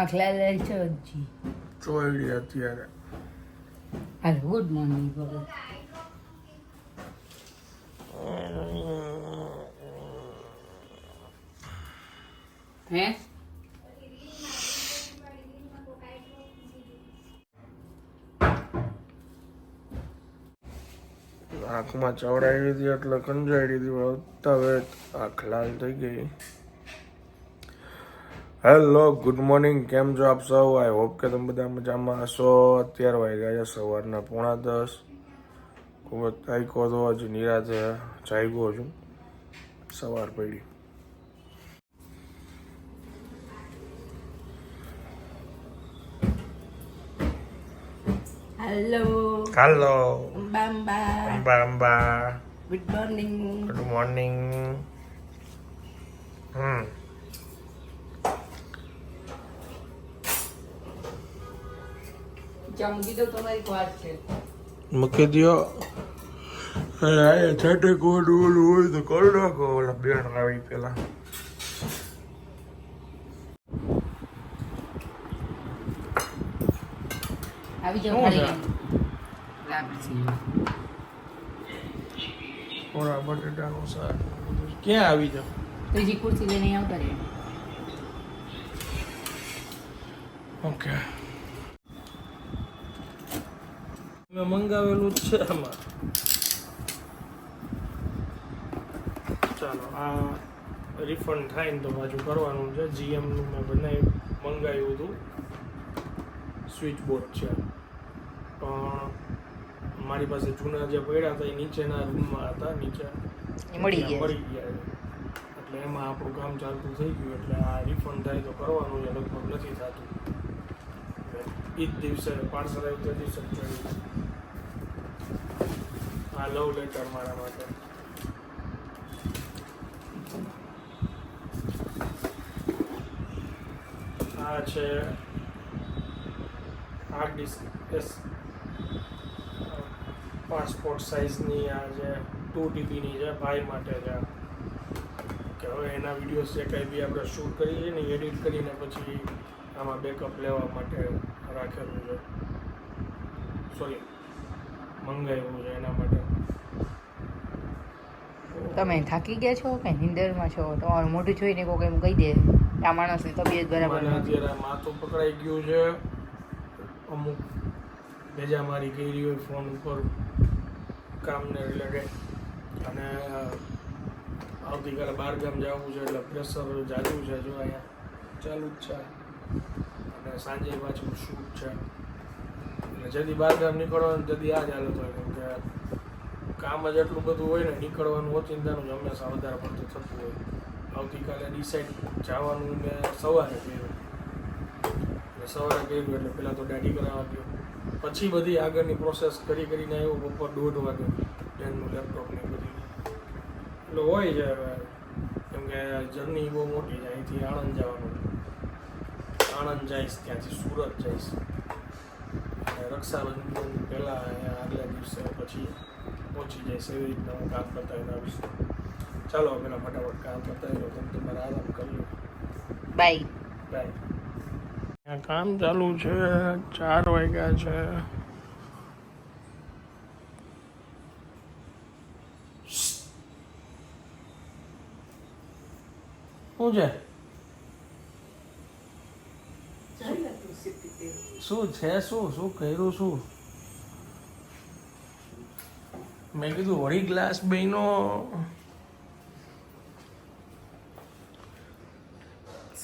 આખલા લે છે હજી ચોયડી અત્યારે. હાલ ગુડ મોર્નિંગ બોલો હે? આંખમાં ચવડાવી હતી એટલે કંજાડી હતી હવે આંખ લાલ થઈ ગઈ. હેલો ગુડ મોર્નિંગ કેમ છો આપ સૌ? આઈ હોપ કે તમે બધા મજામાં હશો. અત્યારે વાગ્યા છે સવારના પોણા દસ. ખૂબ જ થાક્યો હતો. જ નિરાતે જાગ્યો છું. સવાર પડી. Hello hello Amba Amba good morning good morning હમ જમકી દો તમારી વાત છે. મૂકી દો છાટે કોડ ઓલું હોય તો કરી નાખો ઓલા બેન આવી પેલા. આવી શાક ક્યાં આવી જાવ ત્રીજી ખુરશી લઈને આવતા રહે. ઓકે મેં મંગાવેલું જ છે આમાં. ચાલો આ રિફંડ થાય ને તો પાછું કરવાનું છે. જીએમનું મેં બનાવી મંગાવ્યું હતું. સ્વિચ બોર્ડ છે. પણ મારી પાસે જૂના જે પડ્યા હતા એ નીચેના રૂમમાં હતા નીચે. મળી ગયા. મળી ગયા. એટલે એમાં આપણું કામ ચાલતું થઈ ગયું. એટલે આ રિફંડ થાય તો કરવાનું છે લગભગ નથી થતું. એ જ દિવસે પાર્સલ આવ્યું તે દિવસે આ લવ લેટર મારા માટે. આ છે હાર્ડ ડિસ્ક પાસપોર્ટ સાઇઝની આ જે ટુ ટીબીની છે ભાઈ માટે છે આ. કે હવે એના વિડીયોઝ જે કંઈ બી આપણે શૂટ કરીએ ને એડિટ કરીને પછી આમાં બેકઅપ લેવા માટે રાખેલું છે. સોરી મંગાવ્યું છે એના માટે. તમે થાકી ગયા છો કે નિંદરમાં છો? તમારું મોઢું જોઈને કોઈ એમ કહી દે આ માણસની તબિયત બરાબર નથી. અત્યારે માથું પકડાઈ ગયું છે. અમુક ભેજા મારી કરી હોય ફોન ઉપર કામને રિલેટેડ અને આવતીકાલે બહાર ગામ જવું છે એટલે પ્રેશર જાજુ છે જો અહીંયા ચાલુ જ છે. અને સાંજે પાછું શૂટ છે. જલ્દી બહાર ગામ નીકળવાનું જલ્દી આ ચાલુ થાય કેમ કે કામ જ એટલું બધું હોય ને, નીકળવાનું ઓચિંતાનું જ હંમેશા વધારે પડતું થતું હોય. આવતીકાલે ડિસાઈડ જવાનું મેં સવારે કર્યું સવારે કર્યું એટલે પહેલાં તો દાઢી કરાવવા ગયો. પછી બધી આગળની પ્રોસેસ કરી કરીને આવ્યો બપોર દોઢ વાગે. ટ્રેનનું લેપટોપ ને બધી. એટલે હોય છે કેમ કે જર્ની બહુ મોટી છે. અહીંથી આણંદ જવાનું. આણંદ જઈશ ત્યાંથી સુરત જઈશ. રક્ષાબંધન પહેલાં અહીંયા આગલા દિવસે પછી પહોંચી જઈશ એવી રીતના હું કામ પતાવીને આવીશ ચાલો પેલા ફટાફટ કામ પતાવી લો તમે તમારે આરામ કરી બાય. બાય. કામ ચાલુ છે ચાર વાગ્યા છે. શું છે? શું છે શું શું કર્યું શું? મેં કીધું વળી ગ્લાસ બેનો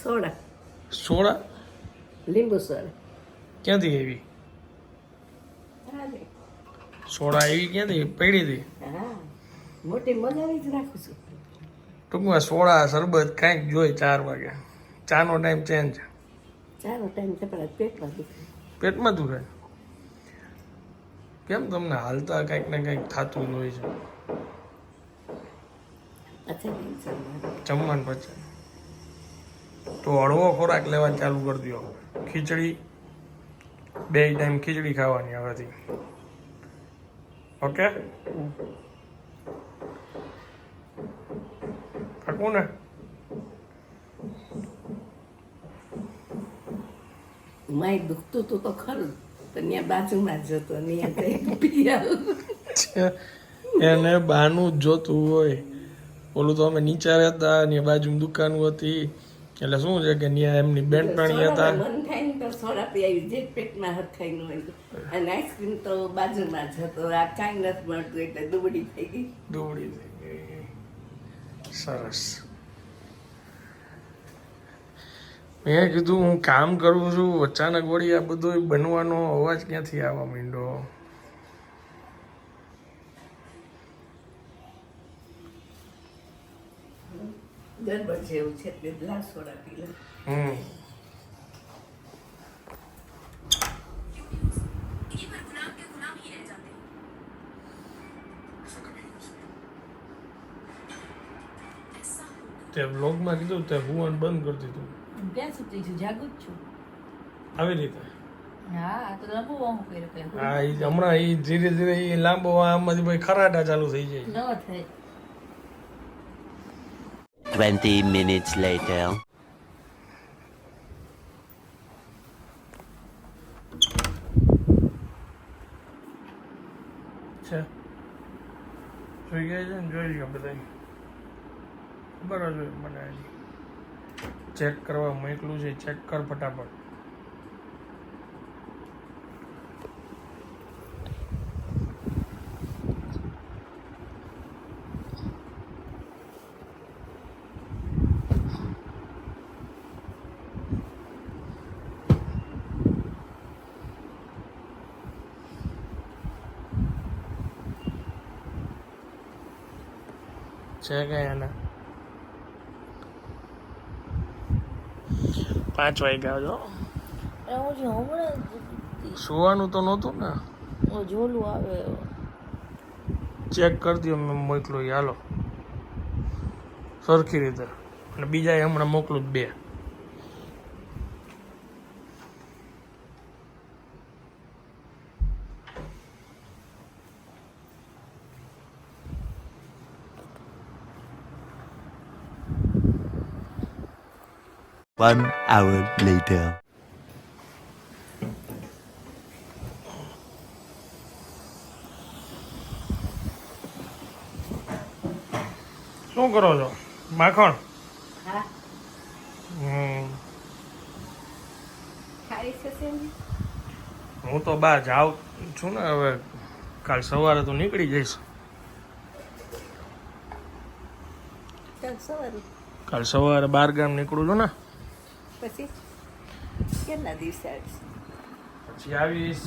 સોડા. સોડા? લીંબુ સોડા. ક્યાંથી આવી? સોડા એવી ક્યાંથી? પડી હતી મોટી મગાવી જ રાખું છું. ટૂંકમાં સોડા શરબત કાંઈક જોઈ ચાર વાગે. ચાનો ટાઈમ ચેન્જ ટાઈમ પેટમાં દુખે. પેટમાં કેમ તમને હાલતા કંઈક ને કંઈક થતું હોય છે? જમવાનું. પછી. તો હળવો ખોરાક લેવા ચાલુ કરી દો ખીચડી બે ટાઈમ ખીચડી ખાવાની હવેથી. ઓકે? પાકું ને માય દુખતું હતું તો ખરું. પણ ત્યાં બાજુમાં જ હતો એને બહાનું જ જોતું હોય. ઓલું તો અમે નીચે રહેતા ને બાજુમાં દુકાન હતી. એટલે શું છે કે ત્યાં એમની બેનપણી હતા? મન થાય ને તો સોડા પી આવી જે પેટમાં હરખાઈ નું હોય અને આઈસ્ક્રીમ તો બાજુમાં જ હતો. આ કાંઈ નથી મળતું એટલે દુબડી થઈ ગઈ. દોડી થઈ ગઈ. સરસ. મેં કીધું હું કામ કરું છું અચાનક વળી આ બધો બનવાનો અવાજ ક્યાંથી આવવા માંડ્યો ગરબડ જેવું છે એટલે ગ્લાસ સોડા પી હમ. તે બ્લોગમાં કીધું તે હુવાનું બંધ કરી દીધું ક્યાં સુતી છું જાગું જ છું. આવી રીતે. હા કર્યું હા એ હમણાં એ ધીરે ધીરે એ લાંબો આમાંથી ભાઈ ખરાટા ચાલુ થઈ જાય. ન થાય. 20 minutes later. છે. જોઈ ગયા છે ને? જોઈ લ્યો બધા જ મને ચેક કરવા મોકલું છે ચેક કર ફટાફટ. કઈ એના પાંચ વાગ્યા જો સુવાનું તો નહોતું ને? જોલું આવે. ચેક કરી દો મેં મોકલું હાલો. સરખી રીતે. અને બીજા હમણાં મોકલું જ બે. One hour later. શું કરો છો? માખણ? હું. તો બહાર જાઉં છું ને હવે કાલ સવારે તો નીકળી જઈશ. કાલ સવારે બાર ગામ નીકળું છું ને. પછી કેટલા દિવસે આવીશ? પછી આવીશ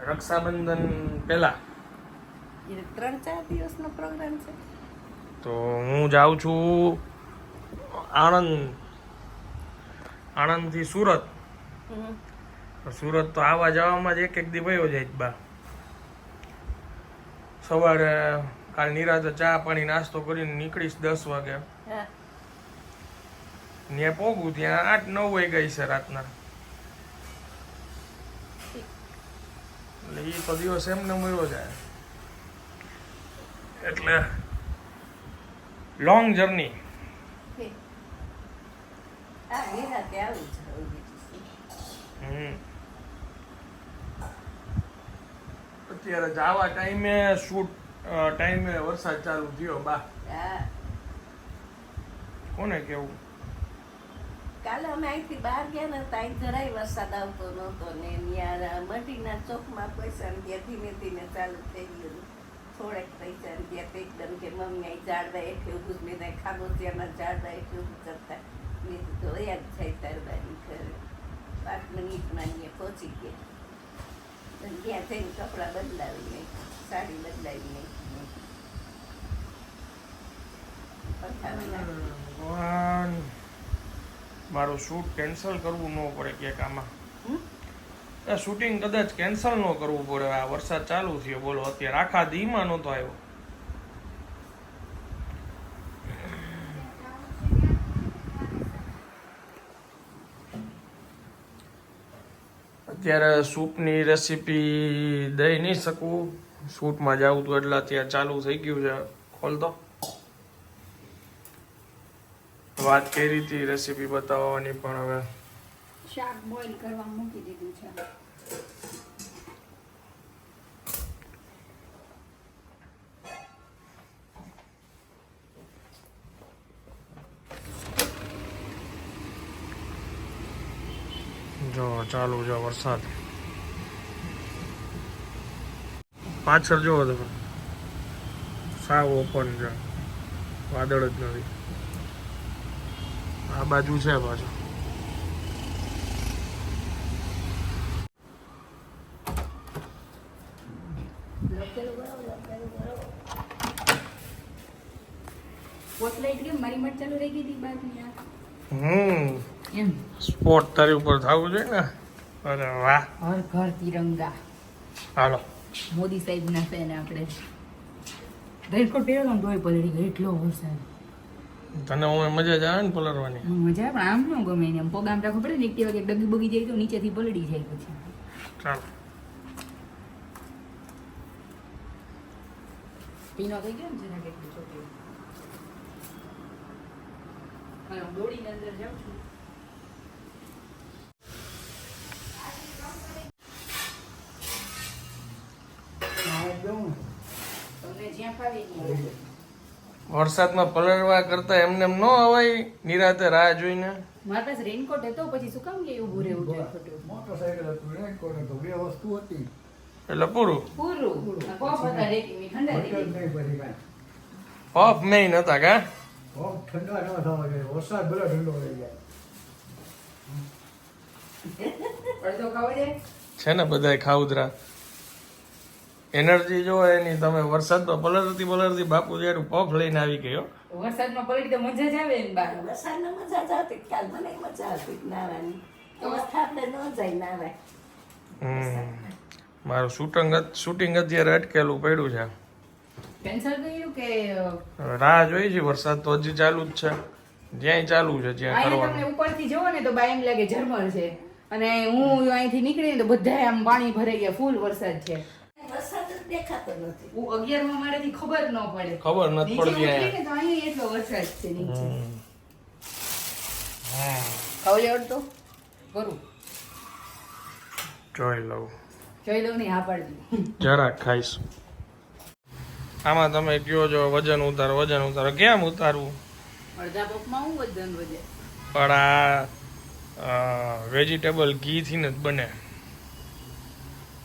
રક્ષાબંધન પહેલા. એ ત્રણ ચાર દિવસનો પ્રોગ્રામ છે? તો હું જાઉં છું આણંદ. આણંદથી સુરત. સુરત તો આવવા જવામાં જ એક એક દી વયો જાય બા. સવારે કાલ નિરાતે ચા પાણી નાસ્તો કરીને નીકળીશ દસ વાગે. હા પોગું ત્યાં આઠ નવ વાગ્યા છે રાતના. એટલે એ તો દિવસ એમને મળ્યો જાય. એટલે લોંગ જર્ની અત્યારે જાવા ટાઈમે શૂટ ટાઈમે વરસાદ ચાલુ થયો બા. કોને કેવું? કાલે અમે અહીંથી બહાર ગયા ને ત્યાં જરાય વરસાદ આવતો નહોતો ને ત્યાં મઢીના ચોકમાં પૈસા ત્યાં ધીમે ધીમે ચાલુ થઈ ગયું. થોડેક પૈસા ત્યાં તો એકદમ કે મમ્મી અહીં ઝાડવા એટલે ઊભું જ મેં ખાગોતિયામાં ઝાડવા એટલે ઊભું કરતા મેં તો યાદ થાય તારબારી ઘરે. પાંચ મિનિટમાં અહીંયા પહોંચી ગયા. ત્યાં જઈને કપડાં બદલાવી સાડી બદલાવી નહીં મારું શૂટ કેન્સલ કરવું ન પડે ક્યાંક આમાં? શૂટિંગ કદાચ કેન્સલ ન કરવું પડે આ વરસાદ ચાલુ થયો બોલો અત્યારે આખા દીમાં નહોતો આવ્યો. અત્યારે સૂપની રેસીપી દઈ નહીં શકું. સૂટમાં જાઉં તો એટલે અત્યારે ચાલુ થઈ ગયું છે. ખોલ દો વાત કરી હતી રેસીપી બતાવવાની પણ હવે. શાક બોઈલ કરવા મૂકી દીધું છે. જો ચાલુ છે વરસાદ. પાછળ જુઓ તમે. સાવ ઓપન છે. વાદળ જ નથી. બાજુ છે પાછું. હમ. એમ. સ્પોટ તારી ઉપર થવું જોઈએ ને. અરે વાહ. હર ઘર તિરંગા. હાલો. મોદી સાહેબ ના ફેન આપણે રેનકોટ પહેરેલો ને તોય પલળી ગયો. એટલો વરસાદ. તને હું મજા જ આવે ને પલળવાની મજા પણ આમ ન ગમે એને? આમ પગ આમ રાખવો પડે ને એકટી વાગે ડગી બગી જાય તો નીચેથી પલળી જાય પછી. ચાલો. પીનો થઈ ગયો ને જરા કેટલી છોકરી. હા હું દોડીને અંદર જાઉં છું. તમને જ્યાં ફાવી ત્યાં. વરસાદમાં પલળવા કરતા એમને એમ ન અવાય નિરાતે રાહ જોઈને. મારા પાસે રેનકોટ હતો પછી શું કામ કે ઊભું રહેવું છે મોટરસાઇકલ હતું રેનકોટ હતો બે વસ્તુ હતી. એટલે પૂરું. પૂરું? કોપ હતા રેતી ઠંડા પફ મેઇન હતા કા? બહુ ઠંડા ન થવા જોઈએ વરસાદ ભલે ઠંડો થઈ જાય. છે ને બધાય ખાઉદરા એનર્જી જો એની તમે વરસાદમાં પલળતી પલળતી બાપુ જેનું પફ લઈને આવી ગયો વરસાદમાં પલળી તો મજા જ આવે ને બહાર વરસાદમાં મજા જ આવતી કાલ મને મજા આવતી નાવાની. આપણે ન જાય નાવાય. મારું શૂટિંગ શૂટિંગ અત્યારે અટકેલું પડ્યું છે. કેન્સલ કર્યું કે રાહ જોઈ છે વરસાદ તો હજી ચાલુ જ છે. જ્યાંય ચાલુ છે જ્યાં કરવાનું. તમે ઉપરથી જોવો ને તો બા એમ લાગે ઝરમર છે. અને હું અહીંથી નીકળી ને તો બધા આમ પાણી ભરાઈ ગયા ફૂલ વરસાદ છે. જ દેખાતો નથી. હું અગિયારમાં મારાથી ખબર ન પડે. ખબર નથી પડતી તો એટલો વરસાદ છે નીચે. હમ. હમ. ખાવ લેવડ તો? કરું. જોઈ લઉં. જોઈ લઉં નહીં હા પાડતી જરાક ખાઈશ. આમાં તમે કયો છો? વજન ઉતારો વજન ઉતારો. કેમ ઉતારવું? અડધા પગમાં હું વજન વધે. પણ આ વેજીટેબલ ઘી થી જ બને.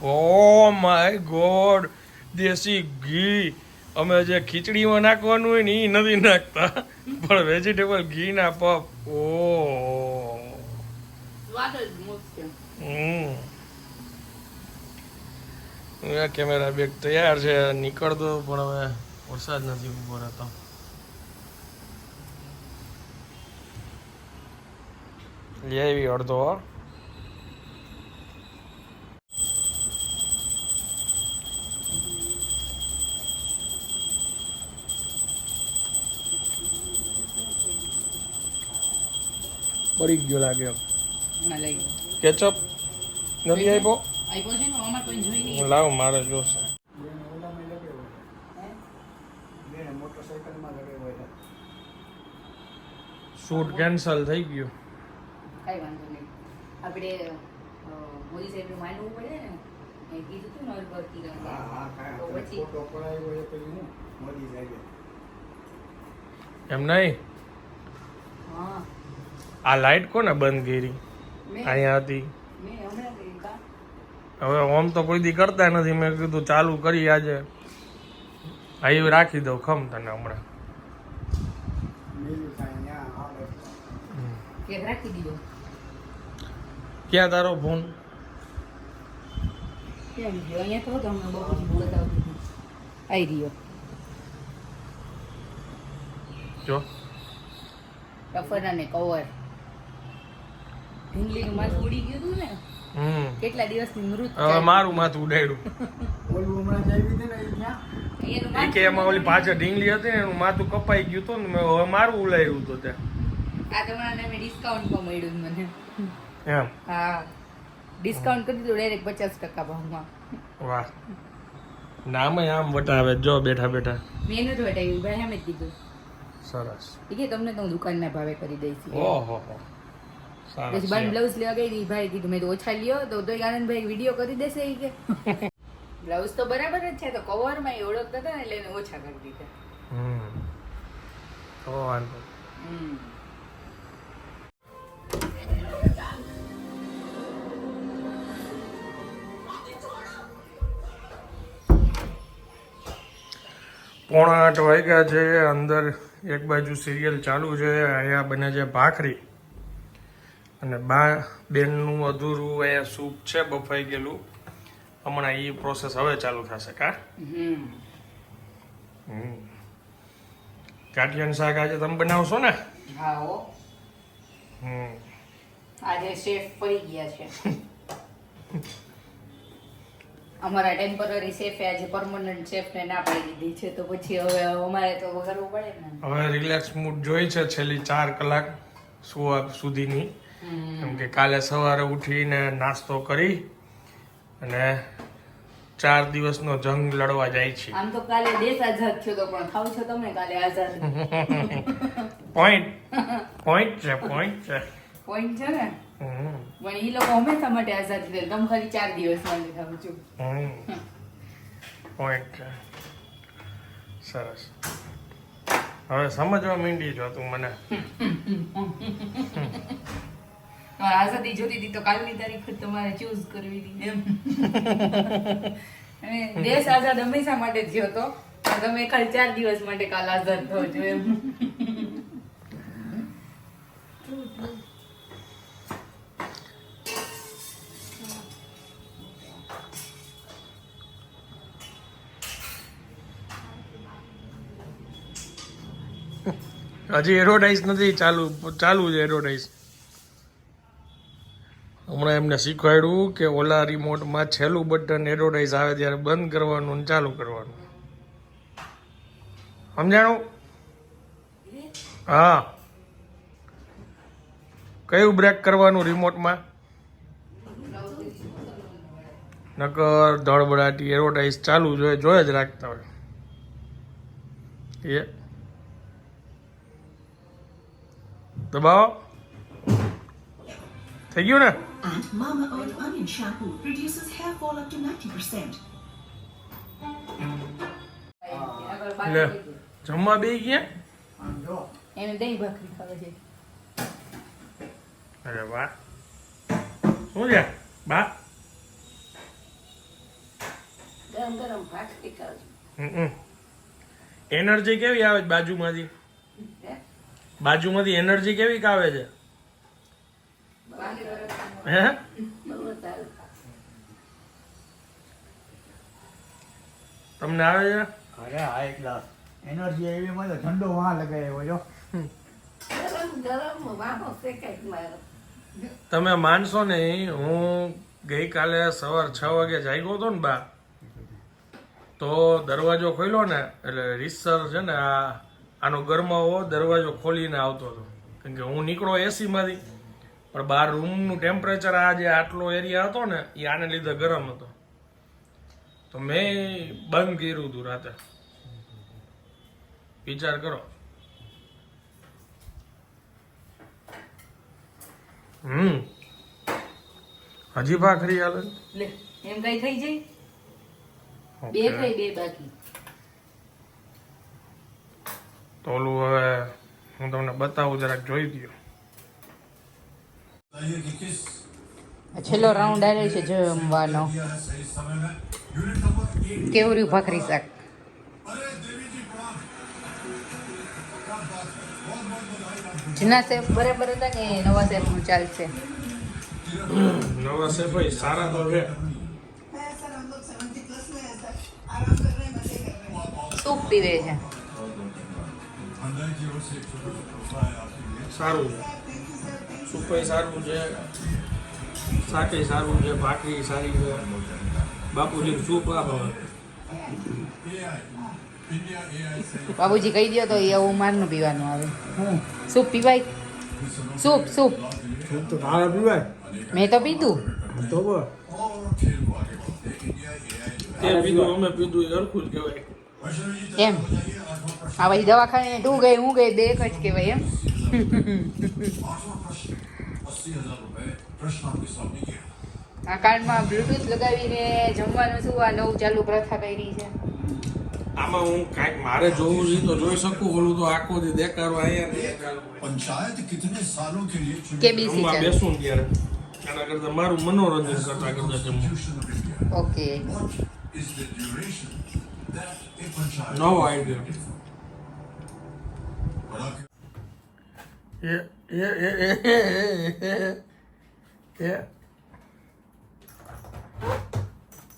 ઓ માય ગોડ દેશી ઘી. અમે જે ખીચડીમાં નાખવાનું હોય ને એ નથી નાખતા. પણ વેજીટેબલ ઘી ના પપ ઓ કેમેરા બેગ તૈયાર છે નીકળતો પણ હવે વરસાદ નથી ઊભો રહેતો. લે એવી અડધો પડી ગયો લાગે હમણાં કેચઅપ નથી આપ્યો હું લાવ મારે જોશે. શૂટ કેન્સલ થઈ ગયું. કાંઈ વાંધો નહીં. આપણે મોદી સાહેબનું માનવું પડે ને એ કીધું હતું ને અલબત્ત હા તિરંગા હા તો પછી મોદી સાહેબ. એમ નહીં? હા. આ લાઈટ કોને બંધ કરી? અહીંયા હતી. હવે ઓમ તો કોઈ દી કરતા નથી. મેં કીધું ચાલુ કરી આજે. અહીં રાખી દઉં ખમ તને હમણાં. આવે ક્યાં તારો ફોન? આવી રહ્યો. જો. ટફર અને કવર ઢીંગલીનું માથું ઉડી ગયું હતું ને હમ. કેટલા દિવસની મૃત હવે મારું માથું ઉડાડ્યું. ઓલું હમણાં જ હતી ને ત્યાં કે એમાં ઓલી પાછળ ઢીંગલી હતી ને એનું માથું કપાઈ ગયું હતું ને હવે મારું ઉલાડ્યું હતું ત્યાં. આ તમારા ડિસ્કાઉન્ટ પણ મળ્યું મને. એમ? હા. ડિસ્કાઉન્ટ કરી દીધું ડાયરેક્ટ પચાસ ટકા ભાવમાં. વાહ. નામ આમ વટાવે જો બેઠા બેઠા. મેં નથી વટાવ્યું ભાઈ એમ જ કીધું સરસ. એ કે તમને તો હું દુકાનના ભાવે કરી દઈશ. ઓહો. હો. પછી બાન બ્લાઉઝ લેવા ગઈ હતી ભાઈ કીધું મેં તો ઓછા લ્યો તો તોય આનંદભાઈ વીડિયો કરી દેશે એ કે. બ્લાઉઝ તો બરાબર જ છે તો કવરમાં એ ઓળખતા હતા ને એટલે એને ઓછા કરી દીધા. તો વાંધો પોણા આઠ વાગ્યા છે અંદર એક બાજુ સિરિયલ ચાલુ છે અહીંયા બને છે ભાખરી. અને બા બેનનું અધૂરું અહીંયા સૂપ છે બફાઈ ગયેલું. હમણાં એ પ્રોસેસ હવે ચાલુ થશે કા? ગાંઠિયાનું શાક આજે તમે બનાવશો ને? હા હો. હમ. આજે શેફ પડી ગયા છે. અમારા ટેમ્પરરી શેફ આજે પરમનન્ટ શેફને ના પાડી દીધી છે તો પછી હવે અમારે તો કરવું પડે ને. હવે રિલેક્સ મૂડ જોઈ છે છેલ્લી ચાર કલાક સુવા સુધીની. કેમ કે કાલે સવારે ઉઠીને નાસ્તો કરી અને ચાર દિવસનો જંગ લડવા જાય છે. આમ તો કાલે દેશ આઝાદ થયો તો પણ ખાવ છો તમે કાલે આઝાદ. પોઈન્ટ પોઈન્ટ છે પોઈન્ટ છે. પોઈન્ટ છે ને? હમ, પણ એ લોકો હંમેશા માટે આઝાદ થયો તમે ખાલી ચાર દિવસ માટે થાવ છો. પોઈન્ટ છે. સરસ. હવે સમજવા માંડી છો તું મને. આઝાદી જોતી હતી તો કાલની તારીખ જ તમારે ચૂઝ કરવી હતી. એમ. અને દેશ આઝાદ હંમેશા માટે જ થયો હતો. તમે ખાલી ચાર દિવસ માટે કાલ આઝાદ થયો છો એમ. હજી એડવર્ટાઇઝ નથી ચાલુ ચાલુ છે એડવર્ટાઇઝ એમને શીખવાડ્યું કે ઓલા રિમોટમાં છેલ્લું બટન એડવર્ટાઇઝ આવે ત્યારે બંધ કરવાનું અને ચાલુ કરવાનું. સમજાણું? હા. કયું બ્રેક કરવાનું રિમોટમાં નકર ધડબડાટી એડવર્ટાઇઝ ચાલુ જોઈએ જોઈ જ રાખતા હોય. એ. દબાવો. થઈ ગયું ને Mama Earth Onion Shampoo reduces hair fall up to 90%. લે જમવા બે ગયા? એને દહીં ભાખરી ખાવે છે. અરે વાહ. શું છે? બા? ગરમ ગરમ ભાખરી એનર્જી કેવી આવે છે બાજુમાંથી? બાજુમાંથી એનર્જી કેવી આવે છે? હે. તમને આવે છે? અરે હા એક ગ્લાસ. એનર્જી એવી મળે ઠંડો વાં લગાવ્યો જો. વાહો તમે માનશો નહીં હું ગઈકાલે સવાર છ વાગે જાગ્યો હતો ને બા તો દરવાજો ખોલ્યો ને એટલે રીસર છે ને આ આનો ગરમાવો દરવાજો ખોલીને આવતો હતો. કેમ કે હું નીકળો એસીમાંથી પણ બહાર રૂમનું ટેમ્પરેચર આ જે આટલો એરિયા હતો ને એ આને લીધે ગરમ હતો. તો મેં બંધ કર્યું હતું રાતે. વિચાર કરો. હમ. હજી ભાખરી હાલે? લે એમ કઈ થઈ જાય? બે થઈ બે બાકી. તો ઓલું હવે હું તમને બતાવું જરાક જોઈ દો છેલ્લો રાઉન્ડ આવ્યો છે જમવાનો કેવું રહ્યું ભાખરી શાક. જૂના શેફ બરાબર હતા કે નવા શેફ ચાલશે? નવા છે સારા તો છે. સૂપ પીવે છે. સારું. છે સુપય સારું છે શાકે સારું છે ભાખરી સારી છે. બાપુજી સૂપ આ બાબુજી કહી દો તો એ એવું મારનું પીવાનું આવે. સૂપ પીવાય? Soup soup. સૂપ તો તારે પીવાય? મેં તો પીધું. તો તે પીધું અમે પીધું એ હરખું જ કહેવાય. એમ. હા ભાઈ દવાખાને તું ગઈ હું ગઈ બે જ કહેવાય એમ. આ કાનમાં બ્લૂટૂથ લગાવીને જમવાનું શું નવું ચાલુ પ્રથા કરી છે? આમાં હું કાંઈક મારે જોવું છે તો જોઈ શકું ઓલું તો આખો દી દેખાડો અહીંયા પંચાયત બેસું ત્યારે કરતા મારું મનોરંજન કરતા કરતા જમું ઓકે. નવો આઈડિયા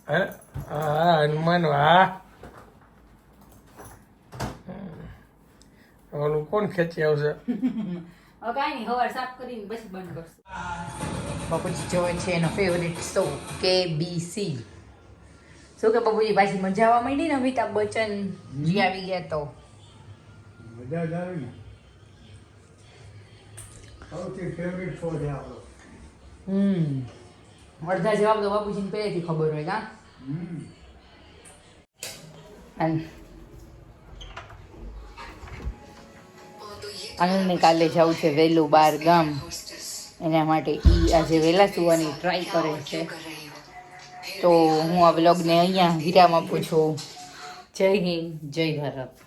અરે હા? હનુમાન વાહ. ઓલું કોણ ખેંચી આવશે? હવે કાંઈ નહીં હવાર સાફ કરીને પછી બંધ કરશું. બાપુજી જોવે છે એનો ફેવરિટ શો કે બી સી શું કે બાપુજી પાછી મજા આવવા માંડી ને અમિતાભ બચ્ચન? જી આવી ગયા તો. મજા જ આવી ને. સૌથી ફેવરિટ શો છે આપણો. હમ. અડધા જવાબ તો બાપુજીને પહેલેથી ખબર હોય કા? આનંદને કાલે જવું છે વહેલું બાર ગામ. એના માટે ઈ આજે વહેલા સુવાની ટ્રાય કરે છે. તો હું આ બ્લોગને અહીંયા વિરામ આપું છું. જય હિન્દ, જય ભારત.